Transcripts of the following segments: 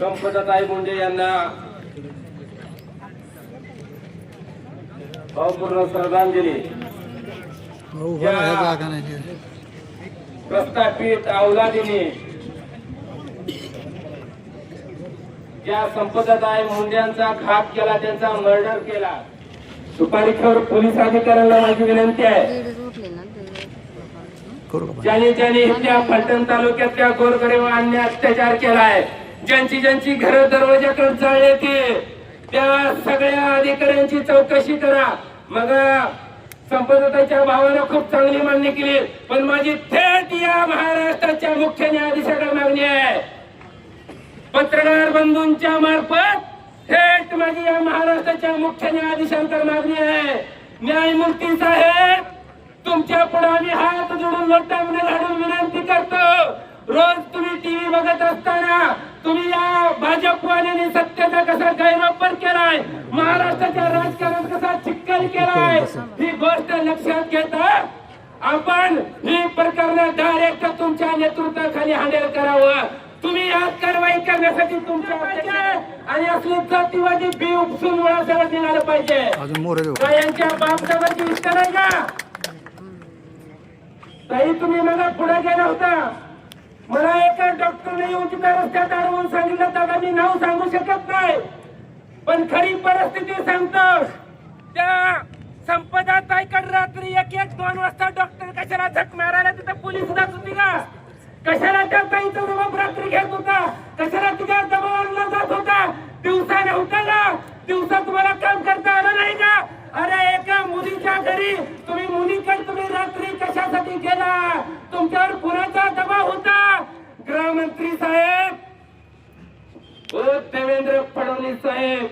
संपदाताई मुंडे यांना भावपूर्ण श्रद्धांजली. प्रस्थापित अवलादीने ज्या संपदाताई मुंड्यांचा घात केला त्यांचा मर्डर केला. सुपारीखोर पोलीस अधिकाऱ्यांना माझी विनंती आहे. ज्याने ज्याने इथल्या फलटण तालुक्यातल्या गोरगरिबांनी अत्याचार केलाय ज्यांची ज्यांची घर दरवाजाकडे जाळले ते त्या सगळ्या अधिकाऱ्यांची चौकशी करा. मग संपदाताईच्या भावानं खूप चांगली मान्य केली. पण माझी थेट या महाराष्ट्राच्या मुख्य न्यायाधीशाकडे मागणी आहे. पत्रकार बंधूंच्या मार्फत थेट माझी या महाराष्ट्राच्या मुख्य न्यायाधीशांकडे मागणी आहे. न्यायमूर्ती साहेब तुमच्यापुढे आम्ही हात जोडून लोटामध्ये घालून विनंती करतो. रोज तुम्ही टीव्ही बघत असताना तुम्ही या भाजपवाल्यांनी सत्ता कसा गैरवापर केलाय? महाराष्ट्राच्या राजकारणात कसा चिक्कल केलाय? ही गोष्ट लक्षात घेता आपण ही प्रकरण डायरेक्ट तुमच्या नेतृत्वाखाली हँडल करावं. तुम्ही आज कारवाई करण्यासाठी तुमच्या आणि असली जातीवादी बी उपसून मुळासह निघालं पाहिजे. यांच्या बापदादाची इच्छा नाही का? ताई तुम्ही मला पुढे गेला होता. मला एका डॉक्टरने येऊन तिथं रस्त्यात अडवून सांगितलं दादा मी नाव सांगू शकत नाही. पण खरी परिस्थिती सांगतो त्या संपदा ताईकडे रात्री एक एक दोन वाजता डॉक्टर कशाला झक मारायला तिथं पोलीस जात होती का कशाला त्या ताईचा जबाब रात्री घेत होता? कशाला तुझ्या दबाव जात होता? दिवसा नव्हता का दिवसा तुम्हाला काम करता आलं नाही का? अरे एका मुलीच्या घरी तुम्ही मुलीकडे तुम्ही रात्री कशासाठी गेला? तुमच्यावर कुणाचा दबाव होता गृहमंत्री साहेब ओ देवेंद्र फडणवीस साहेब.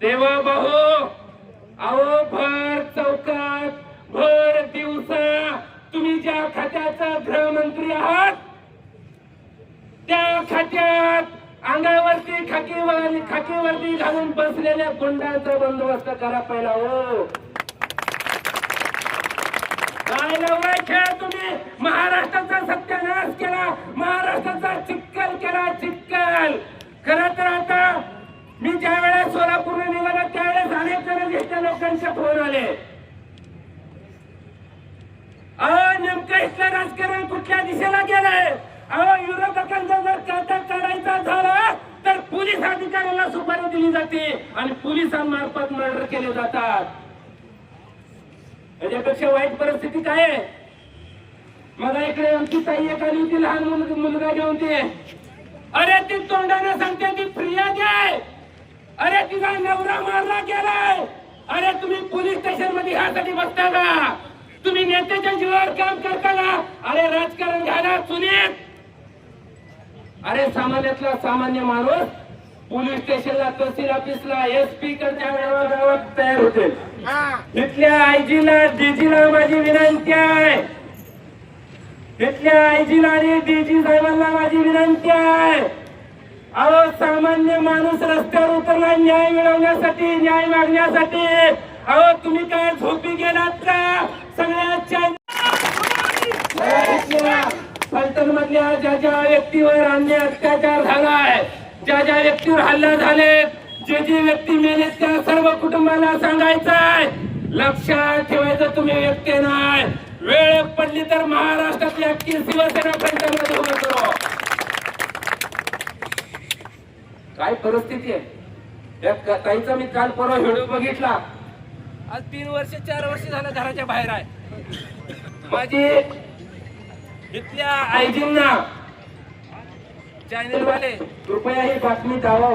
देवा भाऊ अहो भर चौकात भर दिवसा तुम्ही ज्या खात्याचा गृहमंत्री आहात त्या खात्यात अंगावरती खाकीवर खाकीवरती घालून बसलेल्या गुंडांचा बंदोबस्त करा पहिला हो. काय लवराय खेळ तुम्ही? महाराष्ट्राचा सत्यानाश केला महाराष्ट्राचा चिक्कल केला चिक्कल खर तर आता मी ज्या वेळेस सोलापूरला निघाला त्यावेळेस अनेक जण इथल्या लोकांचे फोन आले. अहो नेमकं इथलं राजकारण कुठल्या दिशेला गेलंय? अहो विरोधकांचा जर काटा काढायचा झाला तर पोलीस अधिकाऱ्यांना सुपारी दिली जाते आणि पोलिसांमार्फत मर्डर केले जातात. याच्यापेक्षा वाईट परिस्थिती काय मला इकडे आमची ताई एक आली होती लहान मुलगा घेऊन ते. अरे ती तोंडाने सांगते ती फिर्यादी आहे. अरे तिचा नवरा मारला गेलाय. अरे तुम्ही पोलीस स्टेशनमध्ये ह्यासाठी बसता का? तुम्ही नेत्याच्या जीवावर काम करता का? अरे राजकारण घ्यायला चुनीत अरे सामान्यातला सामान्य माणूस पोलीस स्टेशनला तहसील ऑफिसला एस पी कडच्या गावात तयार होते. इथल्या आयजीला डीजीला माझी विनंती आहे. इथल्या आयजीला आणि डीजी साहेबांना माझी विनंती आहे. अहो सामान्य माणूस रस्त्यावर उतरला न्याय मिळवण्यासाठी न्याय मागण्यासाठी. अहो तुम्ही काय झोपी गेलात का? सगळ्याच्या फलटण मधल्या ज्या ज्या व्यक्तीवर अन्य अत्याचार झालाय ज्या ज्या व्यक्तीवर हल्ला झालेत जे जे व्यक्ती मेले त्या सर्व कुटुंबाला सांगायचंय. लक्षात ठेवायचं तुम्ही व्यक्ती नाही. वेळ पडली तर महाराष्ट्रातली अख्खी शिवसेना फलटणमध्ये उभं करू काय परिस्थिती आहे? त्या ताईचा मी काल परवा व्हिडिओ बघितला. आज तीन वर्ष चार वर्ष झालं घराच्या बाहेर आहे. माझी इथल्या आयजींना चॅनलवाले कृपया ही बातमी दावा